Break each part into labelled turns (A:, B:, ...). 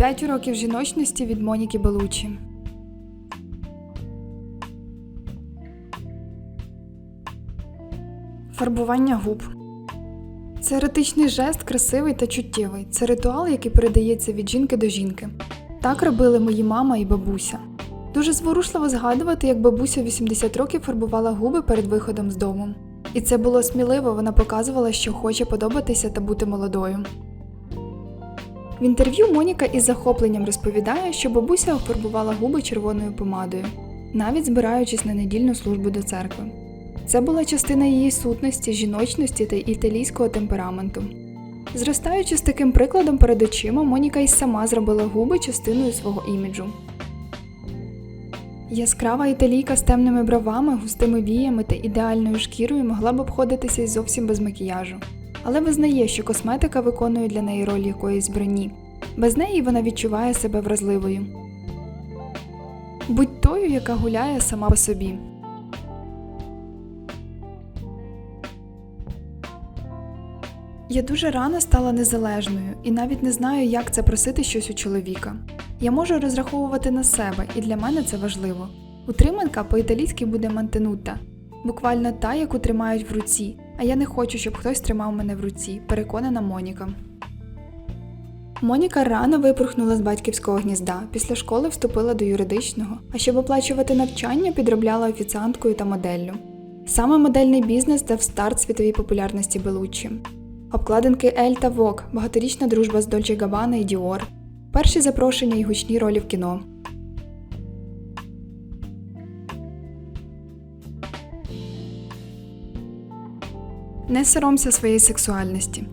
A: 5 уроків жіночності від Моніки Белучі. Фарбування губ. Це еротичний жест, красивий та чуттєвий. Це ритуал, який передається від жінки до жінки. Так робили мої мама і бабуся. Дуже зворушливо згадувати, як бабуся 80 років фарбувала губи перед виходом з дому. І це було сміливо, вона показувала, що хоче подобатися та бути молодою. В інтерв'ю Моніка із захопленням розповідає, що бабуся офарбувала губи червоною помадою, навіть збираючись на недільну службу до церкви. Це була частина її сутності, жіночності та італійського темпераменту. Зростаючи з таким прикладом перед очима, Моніка й сама зробила губи частиною свого іміджу. Яскрава італійка з темними бровами, густими віями та ідеальною шкірою могла б обходитися й зовсім без макіяжу, але визнає, що косметика виконує для неї роль якоїсь броні. Без неї вона відчуває себе вразливою. Будь тою, яка гуляє сама по собі. Я дуже рано стала незалежною і навіть не знаю, як це просити щось у чоловіка. Я можу розраховувати на себе, і для мене це важливо. Утриманка по-італійськи буде мантенута, буквально та, яку тримають в руці, а я не хочу, щоб хтось тримав мене в руці, переконана Моніка. Моніка рано випорхнула з батьківського гнізда, після школи вступила до юридичного, а щоб оплачувати навчання, підробляла офіціанткою та моделлю. Саме модельний бізнес дав старт світовій популярності Белуччі. Обкладинки Ель та Вок, багаторічна дружба з Дольче Габана і Діор, перші запрошення і гучні ролі в кіно. Не соромся своєї сексуальності.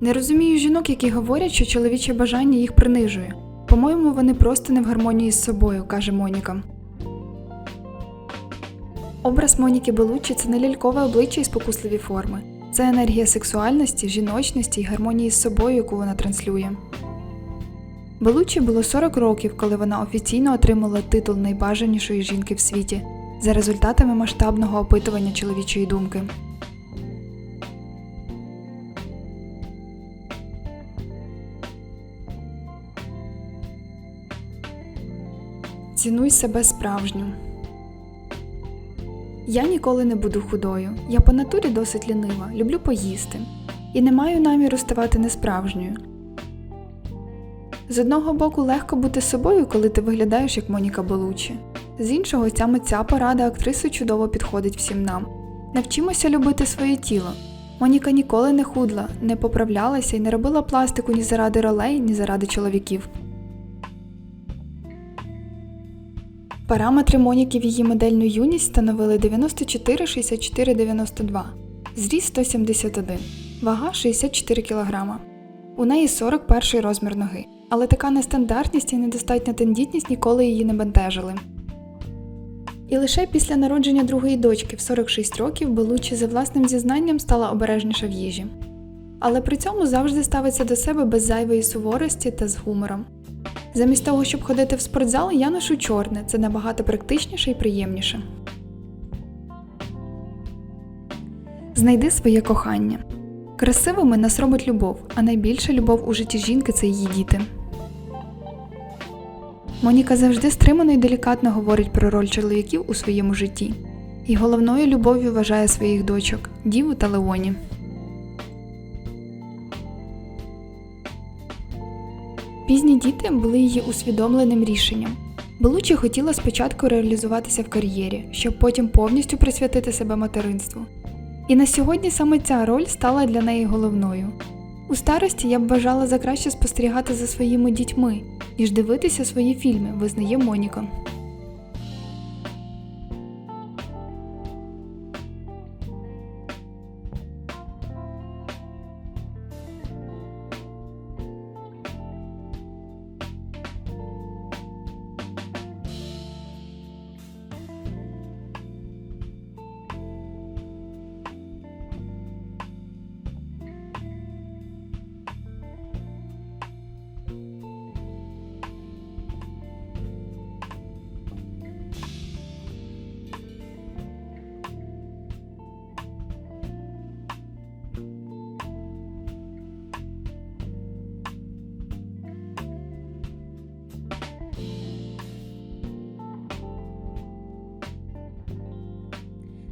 A: Не розумію жінок, які говорять, що чоловіче бажання їх принижує. По-моєму, вони просто не в гармонії з собою, каже Моніка. Образ Моніки Белуччі – це не лялькове обличчя і спокусливі форми. Це енергія сексуальності, жіночності і гармонії з собою, яку вона транслює. Белуччі було 40 років, коли вона офіційно отримала титул найбажанішої жінки в світі за результатами масштабного опитування чоловічої думки. Цінуй себе справжню. Я ніколи не буду худою. Я по натурі досить лінива, люблю поїсти. І не маю наміру ставати несправжньою. З одного боку, легко бути собою, коли ти виглядаєш як Моніка Белуччі. З іншого, ця порада актриси чудово підходить всім нам. Навчимося любити своє тіло. Моніка ніколи не худла, не поправлялася і не робила пластику ні заради ролей, ні заради чоловіків. Параметри Моніки в її модельну юність становили 94, 64, 92, зріст 171, вага 64 кг. У неї 41 розмір ноги, але така нестандартність і недостатня тендітність ніколи її не бентежили. І лише після народження другої дочки в 46 років Белуччі за власним зізнанням стала обережніша в їжі. Але при цьому завжди ставиться до себе без зайвої суворості та з гумором. Замість того, щоб ходити в спортзал, я ношу чорне, це набагато практичніше і приємніше. Знайди своє кохання. Красивими нас робить любов, а найбільша любов у житті жінки це її діти. Моніка завжди стримано і делікатно говорить про роль чоловіків у своєму житті. І головною любов'ю вважає своїх дочок Діву та Леоні. Пізні діти були її усвідомленим рішенням. Белучі хотіла спочатку реалізуватися в кар'єрі, щоб потім повністю присвятити себе материнству. І на сьогодні саме ця роль стала для неї головною. У старості я б бажала за краще спостерігати за своїми дітьми, ніж дивитися свої фільми, визнає Моніка.